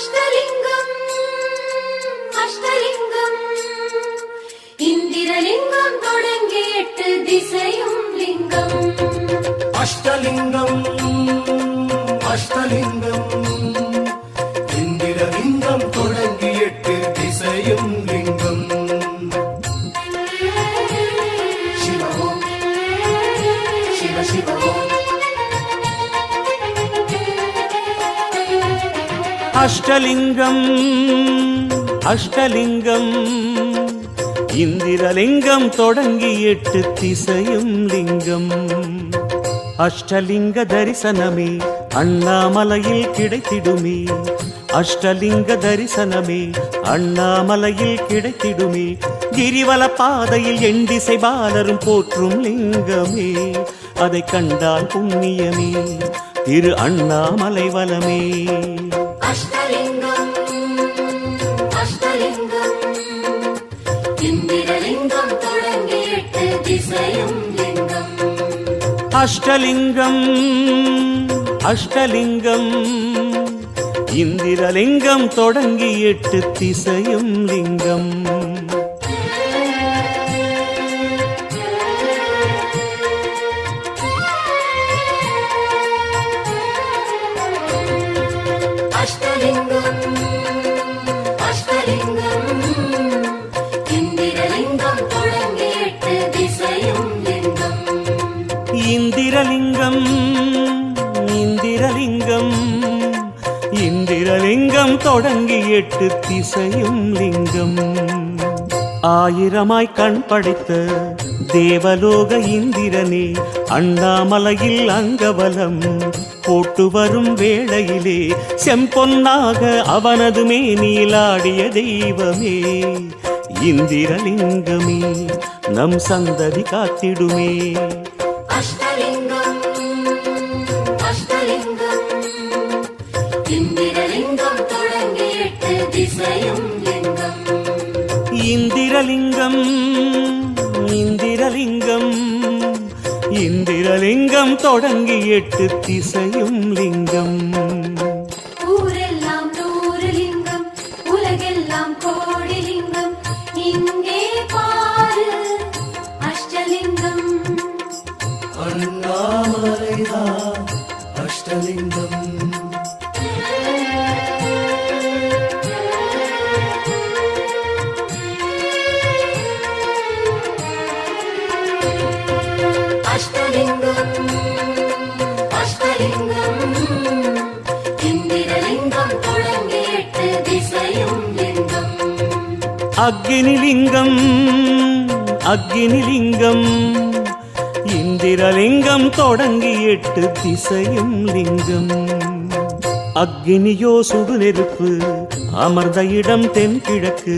அஷ்டலிங்கம் அஷ்டலிங்கம். இந்திரலிங்கம் தொடங்கி எட்டு திசையும் லிங்கம். அஷ்டலிங்கம் அஷ்டலிங்கம். இந்திரலிங்கம் தொடங்கி எட்டு திசையும் லிங்கம். சிவவோம் சிவ சிவவோம் அஷ்டலிங்கம் அஷ்டலிங்கம். இந்திரலிங்கம் தொடங்கி எட்டு திசையும் லிங்கம். அஷ்டலிங்க தரிசனமே அண்ணாமலையில் கிடைத்திடுமே. அஷ்டலிங்க தரிசனமே அண்ணாமலையில் கிடைத்திடுமே. கிரிவல பாதையில் எண்டிசை பாலரும் போற்றும் லிங்கமே. அதை கண்டால் புண்ணியமே திரு அண்ணாமலை வலமே. அஷ்டலிங்கம் அஷ்டலிங்கம். இந்திரலிங்கம் தொடங்கி எட்டு திசையும் லிங்கம். அஷ்டலிங்கம் அஷ்டலிங்கம். இந்திரலிங்கம் தொடங்கி எட்டு திசையும் லிங்கம். தொடங்கி எட்டு திசையும் லிங்கம். ஆயிரமாய் கண் படைத்த தேவலோக இந்திரனே அண்ணாமலையில் அங்கவலம். போட்டு வரும் வேளையிலே செம்பொன்னாக அவனது மேனிலாடிய தெய்வமே. இந்திரலிங்கமே நம் சந்ததி காத்திடுமே. இந்திரலிங்கம் இந்திரலிங்கம். இந்திரலிங்கம் தொடங்கி எட்டு திசையும் லிங்கம். ஊரெல்லாம் நூறு அக்னிலிங்கம் அக்னிலிங்கம் இந்திரலிங்கம் தொடங்கி எட்டு திசையும் லிங்கம். அக்னியோ சுடு நெருப்பு அமர்ந்த இடம் தென்கிழக்கு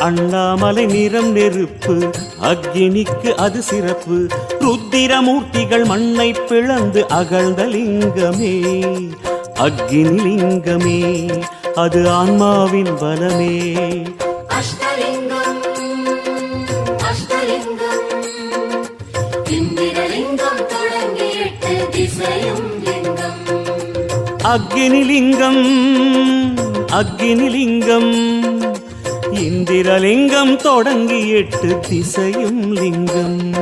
அண்ணாமலை நிறம் நெருப்பு அக்னிக்கு அது சிறப்பு. ருத்திரமூர்த்திகள் மண்ணை பிளந்து அகழ்ந்த லிங்கமே அக்னி லிங்கமே அது ஆன்மாவின் பலமே அஷ்டலிங்கம் அஷ்டலிங்கம் இந்திரலிங்கம் தொடங்கி எட்டு திசையும் லிங்கம். அக்னிலிங்கம் அக்னிலிங்கம் இந்திரலிங்கம் தொடங்கி எட்டு திசையும் லிங்கம் அஷ்டலிங்கம். இந்திரலிங்கம் தொடங்கி எட்டு திசையும் லிங்கம்.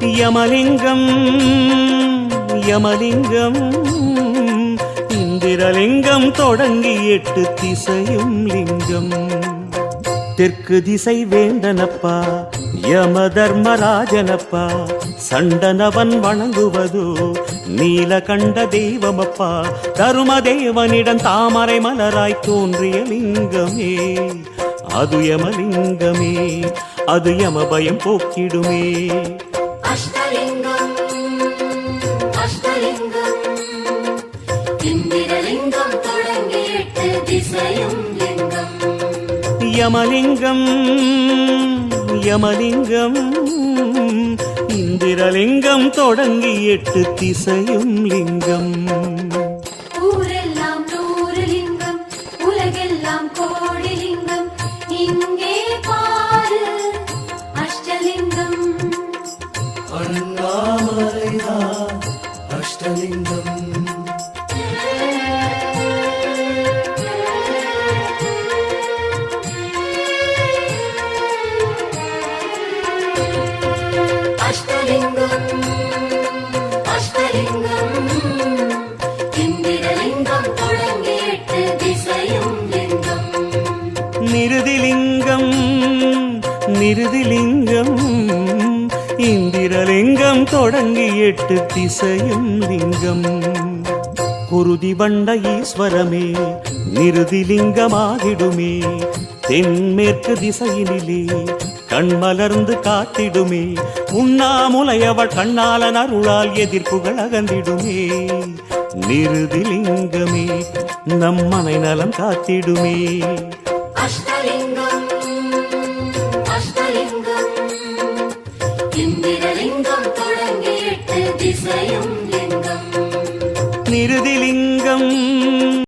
யமலிங்கம் யமலிங்கம் இந்திரலிங்கம் தொடங்கி எட்டு திசையும் லிங்கம். தெற்கு திசை வேந்தனப்பா யம தர்மராஜனப்பா சண்டனவன் வணங்குவதோ நீலகண்ட தெய்வமப்பா தரும தேவனிடம் தாமரை மலராய் தோன்றிய லிங்கமே. அது யமலிங்கமே அது யம பயம் போக்கிடுமே. அஷ்டலிங்கம் அஷ்டலிங்கம் இந்திரலிங்கம் தொடங்கி எட்டு திசையும் லிங்கம் யமலிங்கம் யமலிங்கம் இந்திரலிங்கம் தொடங்கி எட்டு திசையும் லிங்கம். தொடங்கி எட்டு திசையும் லிங்கம். குருதி வண்ட ஈஸ்வரமே நிறுதிலிங்கமாகிடுமே தென்மேற்கு திசையினிலே கண்மலர்ந்து காத்திடுமே. உண்ணாமுலையவள் கண்ணாலன் அருளால் எதிர்ப்புகள் அகந்திடுமே நிறுதிலிங்கமே நம்மனை நலம் காத்திடுமே. அஷ்டலிங்க